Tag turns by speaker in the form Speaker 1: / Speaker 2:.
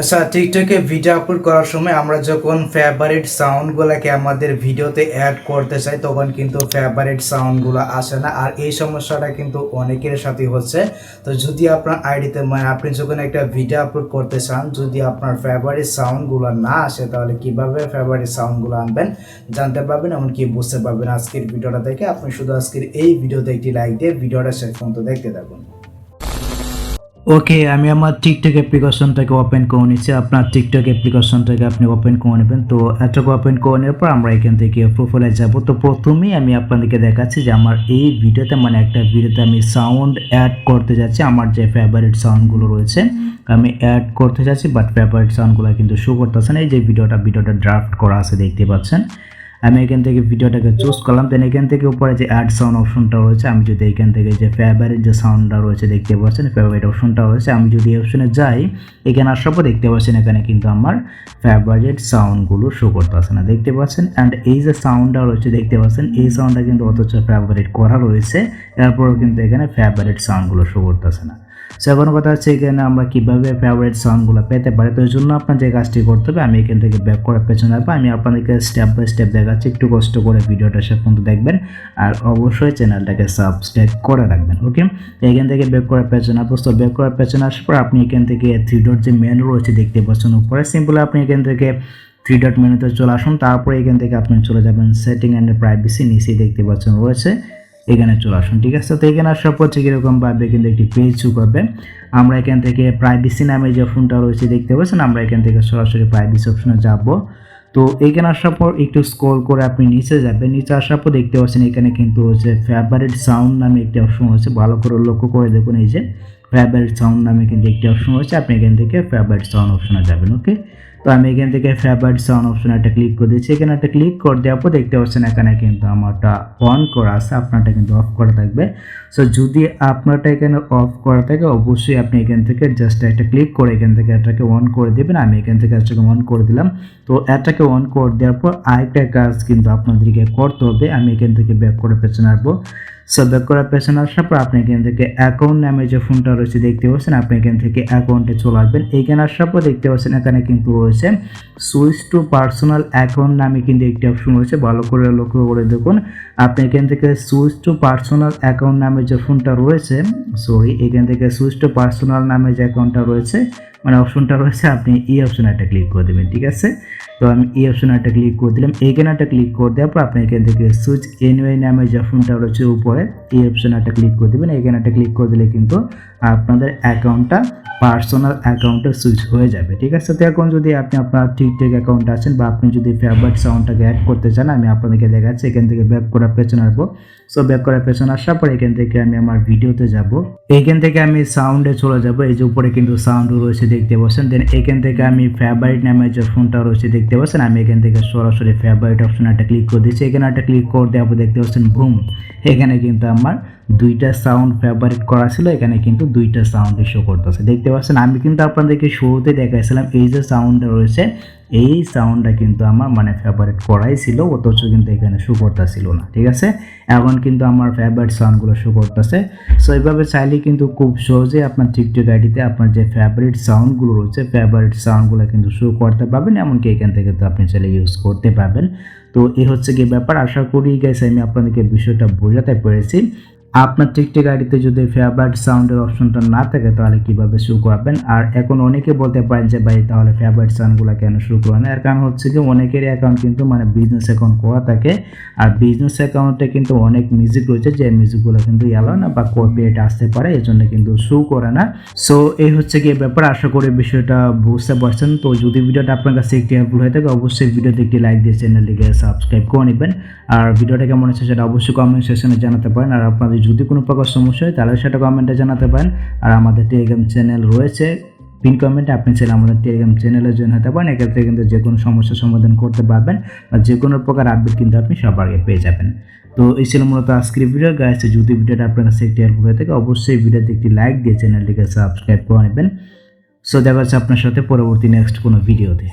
Speaker 1: আচ্ছা টিকটকে video upload করার সময় আমরা যখন ফেভারিট সাউন্ডগুলোকে আমাদের ভিডিওতে অ্যাড করতে চাই, তখন কিন্তু ফেভারিট সাউন্ডগুলো আসে না। আর এই সমস্যাটা কিন্তু অনেকের সাথে হচ্ছে। তো যদি আপনার আইডিতে মানে আপনি যখন একটা ভিডিও আপলোড করতে চান, যদি আপনার ফেভারিট সাউন্ডগুলো না আসে, তাহলে কীভাবে ফেভারিট সাউন্ডগুলো আনবেন জানতে পারবেন, এমনকি বুঝতে পারবেন আজকের ভিডিওটা দেখে। আপনি শুধু আজকের এই ভিডিওতে একটি লাইক দিয়ে ভিডিওটা শেষ পর্যন্ত দেখতে থাকুন। ওকে আমি আমার টিকটক অ্যাপ্লিকেশনটাকে ওপেন করে নিচ্ছি। আপনার টিকটক অ্যাপ্লিকেশনটাকে আপনি ওপেন করে নেবেন। তো এটাকে ওপেন করে নেওয়ার পর আমরা এখান থেকে প্রোফাইলে যাব। তো প্রথমেই আমি আপনাদেরকে দেখাচ্ছি যে আমার এই ভিডিওতে মানে একটা ভিডিওতে আমি সাউন্ড অ্যাড করতে যাচ্ছি। আমার যে ফেভারিট সাউন্ডগুলো রয়েছে, আমি অ্যাড করতে যাচ্ছি বাট ফেভারিট সাউন্ডগুলো কিন্তু শো করতেছে না। এই যে ভিডিওটা ভিডিওটা ড্রাফট করা আছে, দেখতে পাচ্ছেন। আমি এখান থেকে ভিডিওটাকে চুজ করলাম। দেন এখান থেকে উপরে যে অ্যাড সাউন্ড অপশনটা রয়েছে, আমি যদি এখান থেকে যে ফেভারিট যে সাউন্ডটা রয়েছে দেখতে পাচ্ছেন ফেভারিট অপশনটা রয়েছে, আমি যদি অপশনে যাই, এখানে আসার পর দেখতে পাচ্ছেন এখানে কিন্তু আমার ফেভারিট সাউন্ডগুলো শো করতে করতেছে না। দেখতে পাচ্ছেন? অ্যান্ড এই যে সাউন্ডটা রয়েছে, দেখতে পাচ্ছেন? এই সাউন্ডটা কিন্তু অথচ ফেভারিট করা রয়েছে, এরপরও কিন্তু এখানে ফেভারিট সাউন্ডগুলো শো করতেছে না। সো এখন কথা হচ্ছে এখানে আমরা কীভাবে ফেভারিট সাউন্ডগুলো পেতে পারি। তো ওই জন্য আপনার যে কাজটি করতে হবে, আমি এখান থেকে ব্যাক করার পেছনে আসব। আমি আপনাদেরকে স্টেপ বাই স্টেপ দেখাচ্ছি, একটু কষ্ট করে ভিডিওটা শেষ পর্যন্ত দেখবেন। আর অবশ্যই চ্যানেলটাকে সাবস্ক্রাইব করে রাখবেন ওকে এখান থেকে ব্যাক করার পেছনে আসব। তো ব্যাক করার পেছনে আসার পর আপনি এখান থেকে থ্রি ডট যে মেনু রয়েছে দেখতে পাচ্ছেন উপরে সিম্পল আপনি এখান থেকে থ্রি ডট মেনুতে চলে আসুন। তারপরে এখান থেকে আপনি চলে যাবেন সেটিং অ্যান্ড প্রাইভেসি নিচেই দেখতে পাচ্ছেন রয়েছে। এখানে চলে আসুন, ঠিক আছে? তো এখানে আসার পর ঠিক এরকম ভাবে কিন্তু একটি পেজ শু করবে। আমরা এখান থেকে প্রাইভেসি নামে যে ফোনটা রয়েছে দেখতে পাচ্ছেন, আমরা এখান থেকে সরাসরি প্রাইভেসি অপশনে যাব। তো এখানে আসার পর একটু স্ক্রল করে আপনি নিচে যাবেন। নিচে আসার পর দেখতে পাচ্ছেন এখানে কিন্তু হচ্ছে ফেভারিট সাউন্ড নামে একটি অপশন হচ্ছে ভালো করে লক্ষ্য করে দেখুন এই যে ফেভারিট সাউন্ড নামে কিন্তু একটি অপশন হচ্ছে আপনি এখান থেকে ফেভারিট সাউন্ড অপশনে যাবেন ওকে তো আমি এখান থেকে ফেভারিট সাউন্ড অপশন একটা ক্লিক করে দিচ্ছি এখানে একটা ক্লিক করে দেওয়ার পর দেখতে পাচ্ছেন এখানে কিন্তু আমারটা অন করা আছে, আপনারটা কিন্তু অফ করা থাকবে। সো যদি আপনারটা এখানে অফ করা থাকে, অবশ্যই আপনি এখান থেকে জাস্ট একটা ক্লিক করে এখান থেকে এটাকে অন করে দেবেন। আমি এখান থেকে এটাকে অন করে দিলাম। তো এটাকে অন করে দেওয়ার পর আরেকটা কাজ কিন্তু আপনাদেরকে করতে হবে। আমি এখান থেকে ব্যাক করে পেছনে আসব। সো ব্যাক করার পেছনে আসার পর আপনি এখান থেকে অ্যাকাউন্ট নামে যে ফোনটা রয়েছে দেখতে পাচ্ছেন, আপনি এখান থেকে অ্যাকাউন্টে চলে আসবেন। এইখানে আসার পর দেখতে পাচ্ছেন এখানে কিন্তু রয়েছে সুইচ টু পার্সোনাল অ্যাকাউন্ট নামে কিন্তু একটি অপশন রয়েছে। ভালো করে লক্ষ্য করে দেখুন, আপনি এখান থেকে সুইচ টু পার্সোনাল অ্যাকাউন্ট নামে যে ফোনটা রয়েছে সরি এখান থেকে সুইচ টু পার্সোনাল নামে যে অ্যাকাউন্টটা রয়েছে মানে অপশনটা রয়েছে, আপনি এই অপশনে একটা ক্লিক করে দেবেন, ঠিক আছে? তো আমি এই অপশনে একটা ক্লিক করে দিলাম। এইখানে একটা ক্লিক করে দেওয়ার পর আপনি এখান থেকে সুইচ এনওয়াই নামে যে ফোনটা রয়েছে উপরে এই অপশানে একটা ক্লিক করে দেবেন। এখানে একটা ক্লিক করে দিলে কিন্তু আপনাদের অ্যাকাউন্টটা পার্সোনাল অ্যাকাউন্টে সুইচ হয়ে যাবে, ঠিক আছে? তো এখন যদি আপনি আপনার ঠিকঠাক অ্যাকাউন্ট আছেন বা আপনি যদি ফেভারিট সাউন্ডটাকে অ্যাড করতে চান, আমি আপনাদেরকে দেখাচ্ছি, এখান থেকে ব্যাক করার পেছনে আসব। সো ব্যাক করার পেছনে আসার পর এখান থেকে আমি আমার ভিডিওতে যাব। এইখান থেকে আমি সাউন্ডে চলে যাব, এই যে উপরে কিন্তু সাউন্ড রয়েছে, দেখতে পাচ্ছেন? দেন এখান থেকে আমি ফেভারিট নামে যে ফোনটা রয়েছে, দেখতে পাচ্ছেন? আমি এখান থেকে সরাসরি ফেভারিট অপশন একটা ক্লিক করে দিচ্ছি। এখানে একটা ক্লিক করে দেওয়ার পর দেখতে পাচ্ছেন বুম এখানে কিন্তু আমার দুইটা সাউন্ড ফেভারিট করা ছিল, এখানে কিন্তু দুইটা সাউন্ড শো করতেছে। দেখতে পাচ্ছেন, আমি কিন্তু আপনাদেরকে শুরুতে দেখাইছিলাম, এই যে সাউন্ডটা রয়েছে, এই সাউন্ডটা কিন্তু আমার মানে ফেভারিট করাই ছিল, অথচ কিন্তু এখানে শো করতেছিল না, ঠিক আছে? এখন কিন্তু আমার ফেভারিট সাউন্ডগুলো শো করতেছে। সো এইভাবে চাইলে কিন্তু খুব সহজে আপনার টিকটক আইডিতে আপনার যে ফেভারিট সাউন্ডগুলো রয়েছে ফেভারিট সাউন্ডগুলো কিন্তু শো করতে পারবেন, এমনকি এখান থেকে তো আপনি চাইলে ইউজ করতে পারবেন। তো এই হচ্ছে কি ব্যাপার, আশা করি গেছে আমি আপনাদেরকে বিষয়টা বোঝাতে পেরেছি। আপনার টিকটক আইডিতে যদি ফেভারিট সাউন্ডের অপশনটা না থাকে, তাহলে কীভাবে শো করাবেন? আর এখন অনেকে বলতে পারেন যে, ভাই, তাহলে ফেভারিট সাউন্ডগুলো কেন শো করে না? এর কারণ হচ্ছে যে অনেকেরই অ্যাকাউন্ট কিন্তু মানে বিজনেস অ্যাকাউন্ট করা থাকে। আর বিজনেস অ্যাকাউন্টে কিন্তু অনেক মিউজিক রয়েছে, যে মিউজিকগুলো কিন্তু এলো না বা কপিরাইট আসতে পারে এই জন্য কিন্তু শু করে না। সো এই হচ্ছে কি ব্যাপার, আশা করি বিষয়টা বুঝতে পারছেন। তো যদি ভিডিওটা আপনার কাছে একটি হেল্পফুল হয়ে থাকে, অবশ্যই ভিডিওতে একটি লাইক দিয়ে চ্যানেলটিকে সাবস্ক্রাইব করে নেবেন। আর ভিডিওটা কেমন হচ্ছে সেটা অবশ্যই কমেন্ট সেকশনে জানাতে পারেন। আর আপনাদের যদি কোনো প্রকার সমস্যা হয়, তাহলে সেটা কমেন্টে জানাতে পারেন। আর আমাদের টেলিগ্রাম চ্যানেল রয়েছে। পিন কমেন্টে আপনি চাইলে আমাদের টেলিগ্রাম চ্যানেলে জয়েন হতে পারেন। এক্ষেত্রে কিন্তু যে কোনো সমস্যার সমাধান করতে পারবেন বা যে কোনো প্রকার আপডেট কিন্তু আপনি সবার আগে পেয়ে যাবেন। তো এই ছিল মূলত আজকের ভিডিও গাইছে যদি ভিডিওটা আপনার কাছে একটি হেল্প হয়ে থাকে, অবশ্যই ভিডিওতে একটি লাইক দিয়ে চ্যানেলটিকে সাবস্ক্রাইব করে নেবেন। সো দেখা যাচ্ছে আপনার সাথে পরবর্তী নেক্সট কোনো ভিডিওতে